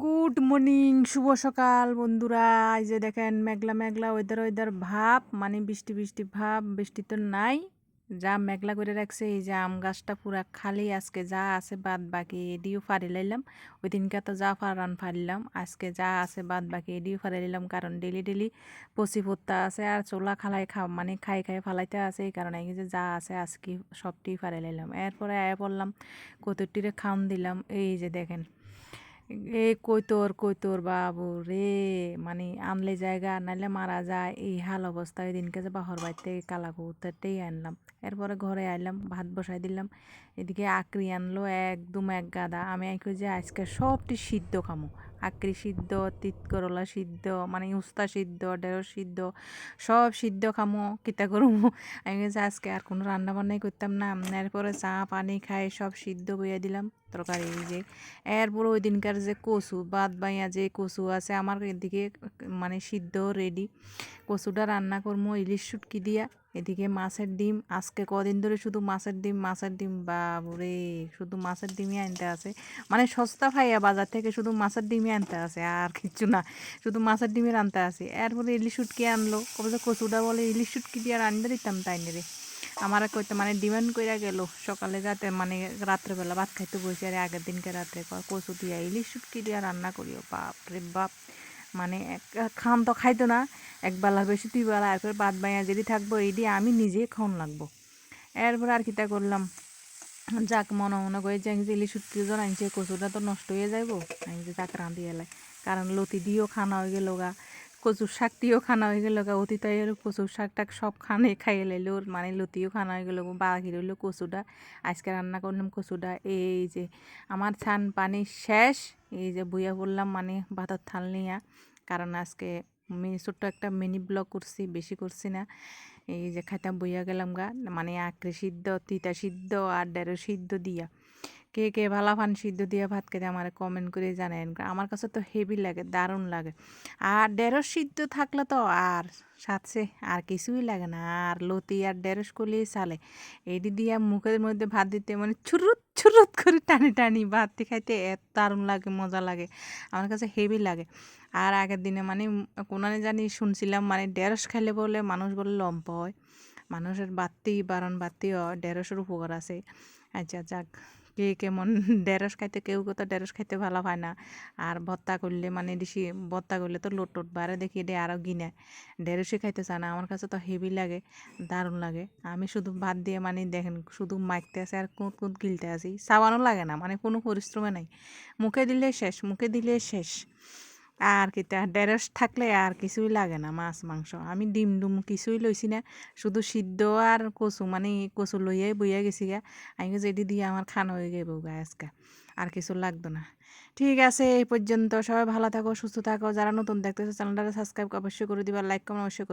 Good morning, শুভ সকাল বন্ধুরা। এই যে দেখেন, মেঘলা মেঘলা ওয়েদার ওয়েদার ভাব মানে বৃষ্টি বৃষ্টি ভাব, বৃষ্টি তো নাই। যা মেঘলা করে রাখছে, এই যে আম গাছটা পুরা খালি, আজকে যা আছে বাদ বাকি এডিও ফাড়ি লাইলাম। ওই দিনকে তো যা ফাড়ান ফাড়লাম, আজকে যা আছে বাদ বাকি এডিও ফাড়ি লাইলাম, কারণ ডেলি ডেলি পচি পত্তা আছে আর চোলা খালাই খা মানে খাই খাই ফালাইতে আছে, এই কারণে যে যা আছে আজকে সবটি ফাড়ি লাইলাম। এরপরে আয়া পড়লাম কতটিরে খাম দিলাম, এই যে দেখেন। এ কইতোর কইতোর বাবু রে মানে আনলে জায়গা, নাইলে মারা যায়, এই হাল অবস্থা ওই দিনকে যে বাহর বাড়িতে কালা কবুতরটাই আনলাম। এরপরে ঘরে আইলাম, ভাত বসাই দিলাম, এদিকে আকরি আনলো একদম এক গাদা। আমি আইকো যে আজকে সবটি সিদ্ধ খামো। আকরি সিদ্ধ তিত করলা সিদ্ধ মানে উস্তা সিদ্ধ, ঢেঁড়স সিদ্ধ, সব সিদ্ধ খামো, কিতা করমো। আমি যে আজকে আর কোনো রান্না বান্নাই করতাম না। এরপরে চা, পানি খাই, সব সিদ্ধ বইয়া দিলাম, তরকারি যে। এরপরে ওই দিনকার যে কচু, বাদ বাইয়া যে কচু আছে আমার এদিকে মানে সিদ্ধ রেডি কচুটা রান্না করব ইলিশ শুটকি দিয়া। এদিকে মাছের ডিম, আজকে কদিন ধরে শুধু মাছের ডিম মাছের ডিম, বাবুরে, শুধু মাছের ডিমই আনতে আছে। মানে সস্তা খাইয়া বাজার থেকে শুধু মাছের ডিমই আনতে আছে, আর কিচ্ছু না, শুধু মাছের ডিমের আনতে আছে। এরপরে ইলিশ শুটকি আনলো, কবে কচুটা বলে ইলিশ শুটকি দিয়ে রান্না দিতাম তাই রে। আমার কইতে মানে ডিমান্ড কইরা গেল সকালে যাতে মানে রাত্রেবেলা ভাত খাইতে বসে আর আগের দিনকে রাত্রে কচু দিয়া ইলিশ শুটকি দিয়া রান্না করিও। বাপ। রে বাপ মানে খান তো খাইতো না, এক বেলা বেশি, দুই বেলা, এরপর বাদ বাইয়া যদি থাকব এই দিয়ে আমি নিজেই খাওয়ান লাগবো। এরপর আর কিতা করলাম, যাক মনে মনে করে যে ইলিশ শুটকি জন আনছে কচুটা তো নষ্ট হয়ে যাইবো আমি যে যাক রাঁধি এলাই কারণ লতি দিয়েও খানা হয়ে গেল গা। কচুর শাক শাকটিও খানা হয়ে গেল অতীতাই কচুর শাক টাক সব খানে খাইয়ে লাইলো। মানে লতিও খানা হয়ে গেল বাকি রইল কচুটা আজকে রান্না করলাম কচুটা এই যে আমার ছান পানি শেষ। এই যে বইয়া বললাম মানে ভাতের থাল নিয়া। কারণ আজকে ছোট্ট একটা মিনি ব্লগ করছি, বেশি করছি না। এই যে খাইতাম বইয়া গেলাম গা। মানে আঁকড়ে সিদ্ধ, তিতা সিদ্ধ আর ডেরো সিদ্ধ দিয়া। কে কে ভালা ফান সিদ্ধ দিয়ে ভাত খেতে আমার কমেন্ট করে জানেন আমার কাছে তো হেভি লাগে, দারুণ লাগে। আর ঢেঁড়স সিদ্ধ থাকলে তো আর সাথে আর কিছুই লাগে না। আর লতি আর ঢেঁড়স করলেই চালে। এটি দিয়ে মুখের মধ্যে ভাত দিতে মানে ছুরুত ছুরুত করে টানি টানি ভাত খাইতে এত দারুণ লাগে, মজা লাগে। আমার কাছে হেভি লাগে। আর আগের দিনে মানে কোনানে জানি শুনছিলাম মানে ঢেঁড়স খাইলে বলে মানুষ বলে লম্প হয়। মানুষের বাড়তি বারণ বাড়তি হয় ঢেঁড়সের উপকার আছে। আচ্ছা যাক। কে কেমন ঢেঁড়স খাইতে, কেউ তো ঢেঁড়স খাইতে ভালো হয় না। আর ভত্তা করলে মানে বেশি ভত্তা করলে তো লোট টোট বারে দেখি এটা আরও গিনে ঢেঁড়সই খাইতে চায় না, আমার কাছে তো হেভি লাগে, দারুণ লাগে। আমি শুধু ভাত দিয়ে মানে দেখেন শুধু মাখতে আছে আর কুঁত কুঁত গিলতে আছি চাওয়ানো লাগে না মানে কোনো পরিশ্রমে নাই। মুখে দিলে শেষ, মুখে দিলে শেষ। আর কি ঢেঁড়স থাকলে আর কিছুই লাগে না মাছ, মাংস। আমি ডিম ডুম কিছুই লইছি না, শুধু সিদ্ধ আর কচু মানে কচু লইয়াই বইয়া গেছি গা। আমি যেটি দিয়ে আমার খানো হয়ে গেব গা আজকে, আর কিছু লাগতো না। ঠিক আছে, এই পর্যন্ত। সবাই ভালো থাকো, সুস্থ থাকো। যারা নতুন দেখতেছো চ্যানেলটা সাবস্ক্রাইব অবশ্যই করে দিবা লাইক কমেন্ট অবশ্যই